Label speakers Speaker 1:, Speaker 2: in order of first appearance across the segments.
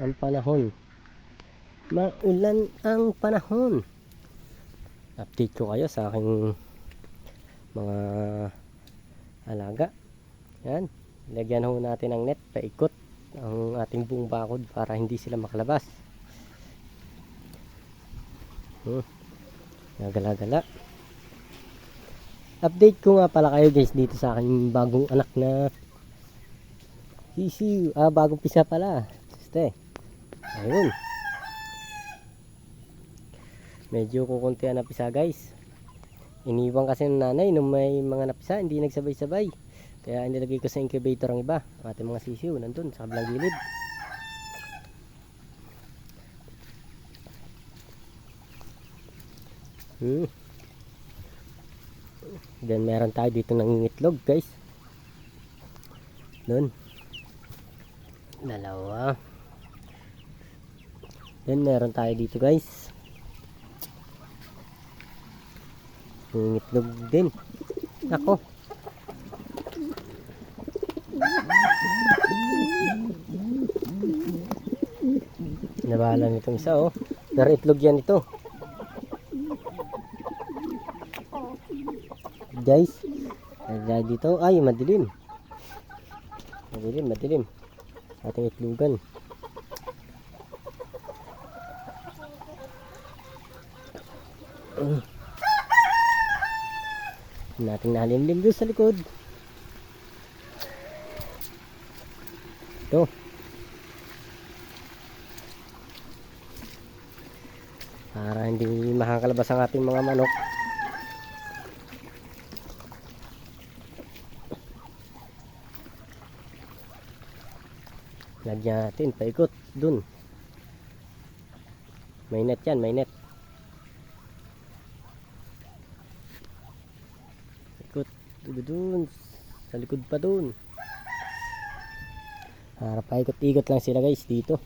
Speaker 1: ang panahon. Maulan ang panahon. Update ko kayo sa aking mga alaga. Yan, lagyan ho natin ng net, paikot ang ating buong bakod para hindi sila makalabas. Hmm. Nagala-gala. Update ko nga pala kayo guys dito sa aking bagong anak na Sisiu. Ah, bagong pisa pala. Este. Ayun. Medyo kukuntian na pisa guys. Iniwan kasi ng nanay nung may mga napisa, hindi nagsabay-sabay. Kaya inilagay ko sa incubator ang iba. Ang mga sisiu nandun sa kabilang gilid. Hmm. Then meron tayo dito ng itlog guys. Doon. Dalawa. Then meron tayo dito guys. Yung itlog din. Ako. Nabala nitong isa oh. Pero itlog yan ito. Guys. Dito. Ay, madilim. Madilim, madilim ating itlugan nating nalimlim doon sa likod ito para hindi makakalabas ang ating mga manok Lagyan natin, paikot, dun. May net yan, may net. Ikot, dun, sa likod pa dun. Para paikot-ikot lang sila guys dito.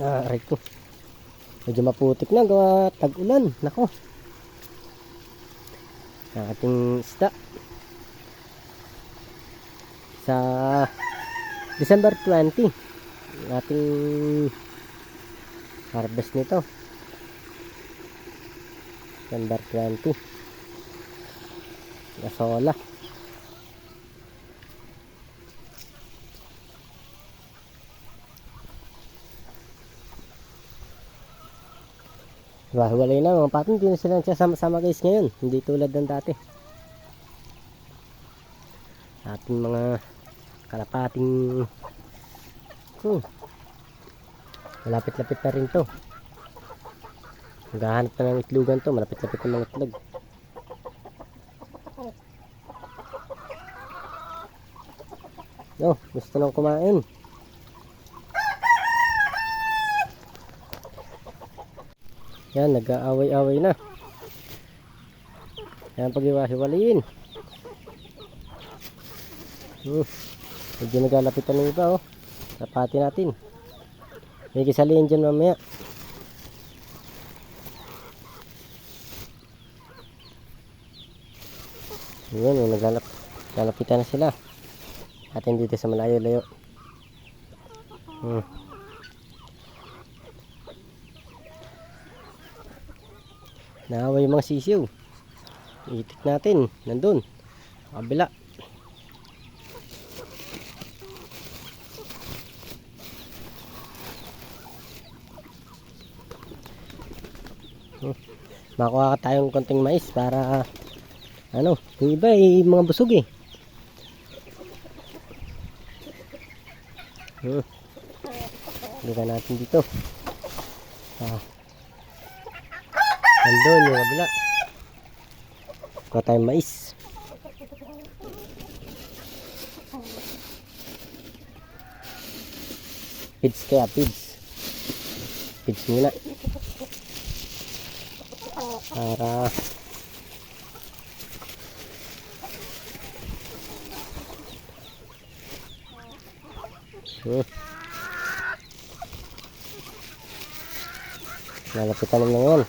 Speaker 1: Ah, aray ko. Medyo maputik na gawa tag-ulan. Nako ang ating isda sa December 20 ang ating harvest nito December 20 gasola Hiwa-hiwalay na mga patin, hindi na sila nagsasama-sama guys ngayon. Hindi tulad ng dati. Ating mga kalapating hmm, malapit-lapit na rin to. Maghahanap na ng itlugan to, malapit-lapit na mga itlog. Oh, gusto nang kumain. Yan, nag-aaway-away na. Yan, pag-iwahiwalayin. Hmm. Medyo naglalapitan ng iba, oh. Napati natin. May kisaliin dyan mamaya. Yan, yung naglalap naglalapitan na sila. Atin dito sa malayo-layo. Hmm. Naaway yung mga sisiw. Itik natin. Nandun. Kabila. Hmm. Makuha ka tayong konting mais para ano, yung iba ay mga busog eh. Hmm. Liga natin dito. Ah. Nandun yung kabila. Kuha tayong mais. Pids kaya, pids. Pids muna para. Hmm. Uh. lalapit talim na ngayon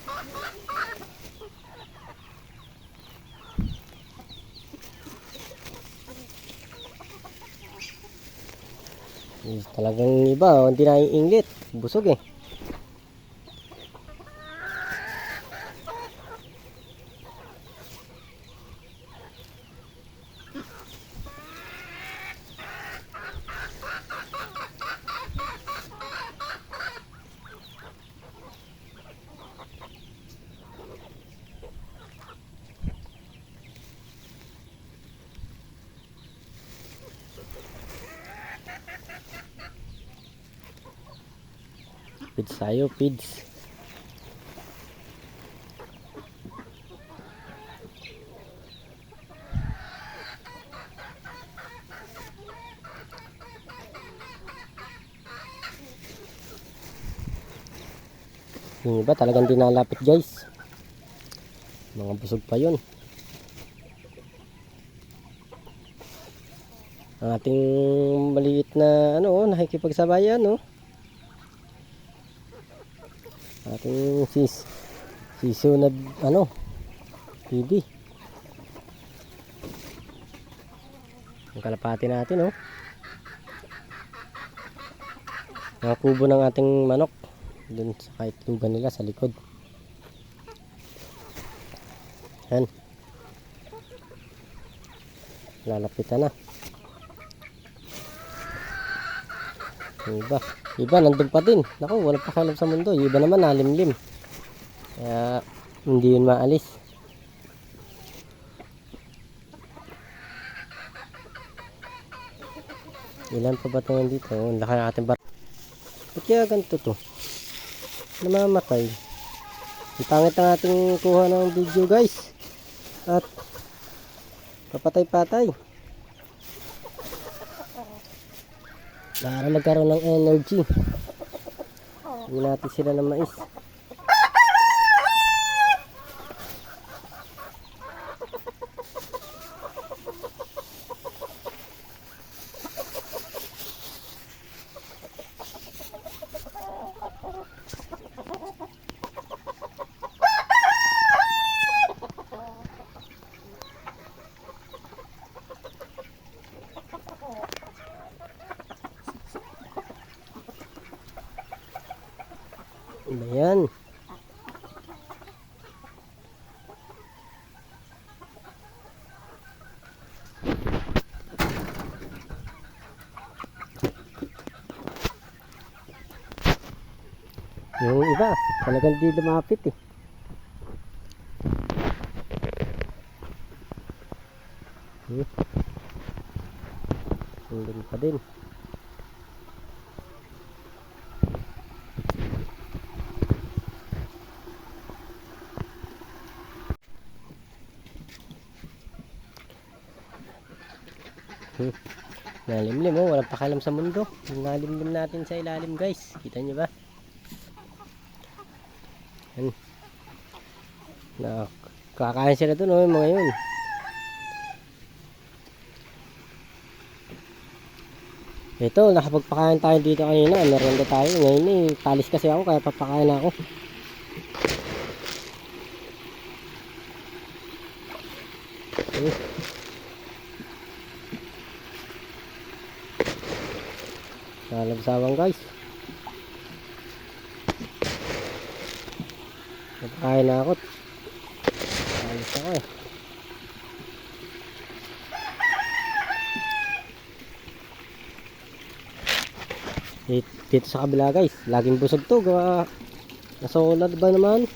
Speaker 1: talagang iba oh. hindi na iingit busog eh. Pids tayo, pids. Yung iba talagang dinalapit guys. Mga busog pa yun. Ang ating maliit na ano, oh, nakikipagsabayan, no? Ating sis. Siso na ano PD ang kalapati natin oh. Mga kubo ng ating manok dun sa kahit lugan nila sa likod. Yan. Lalapitan na yung iba. Iba nandun pa din. Naku walang pakialam sa mundo. Yung iba naman nalimlim. Kaya hindi yun maalis. Ilan pa ba ito nandito? Ang laki ng ating bar ba't kaya ganito to? Namamatay. Ang pangit ang ating kuha ng video guys. At papatay-patay para magkaroon ng energy. Hindi natin sila ng mais Ano ba yan? Yung iba, talagang di lumapit eh. Hmm. Nandun pa din. Hmm. Nalimlim pakialam sa mundo. Yung Nalimlim natin sa ilalim guys. Kita nyo ba? Yan. Na, kakain sila dun oh, mga yun. Ito, nakapagpakain tayo dito kanina. Merenda tayo. Ngayon eh, palis kasi ako kaya papakain ako. Hmm. Nalabsawan guys. Nagkain na ako. Alis ako eh. Dito, sa kabila guys, laging busog to. Gawa, nasolad ba naman?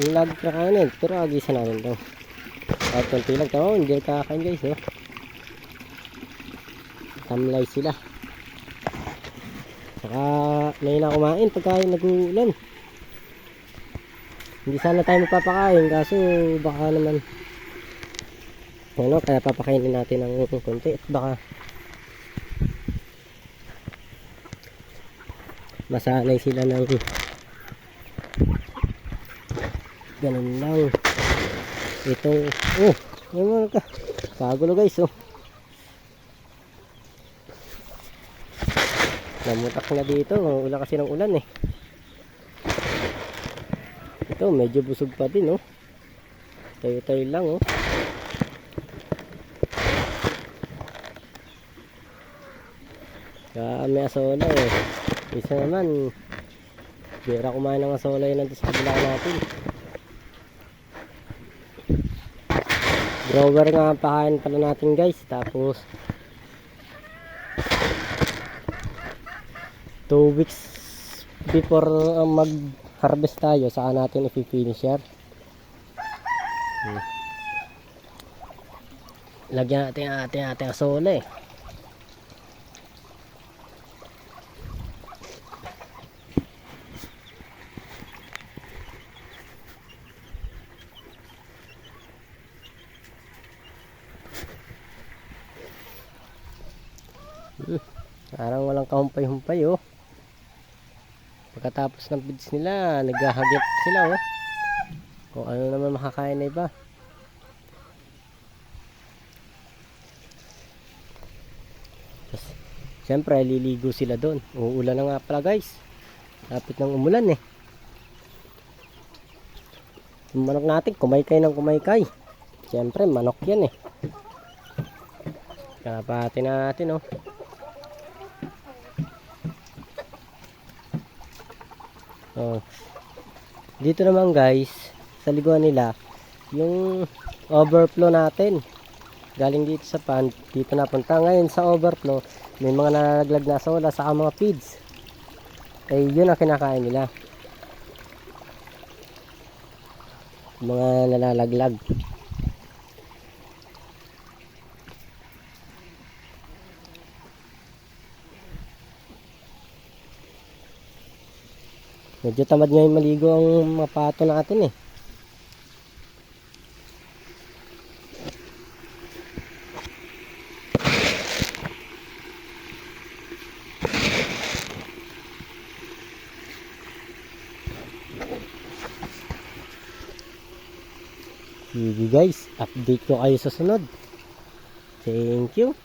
Speaker 1: Yung lagi kakainin, pero agisan namin to. Kahit konti lang, tama hindi kakain guys. Oh. Tamlay sila. Saka may na kumain pagka nag-uulan. Hindi sana tayo magpapakain kaso baka naman ano, kaya papakainin natin ng konti at baka masanay sila ng ganun lang itong oh ay mga ka kagulo guys oh namutak na dito ulan kasi ng ulan eh ito medyo busog pa din oh tayo tayo lang oh Dami asola eh. Isa naman, bira kumain ng asola yun nandito sa kabila natin. Grower nga ang pakain pala natin guys. Tapos, 2 weeks before uh, mag-harvest tayo, saka natin i-finisher. Hmm. Lagyan natin ang ating ating asola eh. Parang walang kahumpay-humpay oh. Pagkatapos ng feeds nila, naghahagip sila oh. Kung ano naman makakain na iba. Tapos, Siyempre, liligo sila doon. Uulan na nga pala guys. Lapit ng umulan eh. Yung manok natin, kumaykay ng kumaykay. Siyempre, manok yan eh. Kalapati natin oh. Oh. Dito naman guys, sa liguan nila, yung overflow natin. Galing dito sa pond, dito napunta. Ngayon sa overflow, may mga nalaglag na sola sa mga feeds. Eh, yun ang kinakain nila. Mga nalalaglag. Medyo tamad ngayon maligo ang mga pato natin eh. Sige guys, update ko kayo sa sunod. Thank you.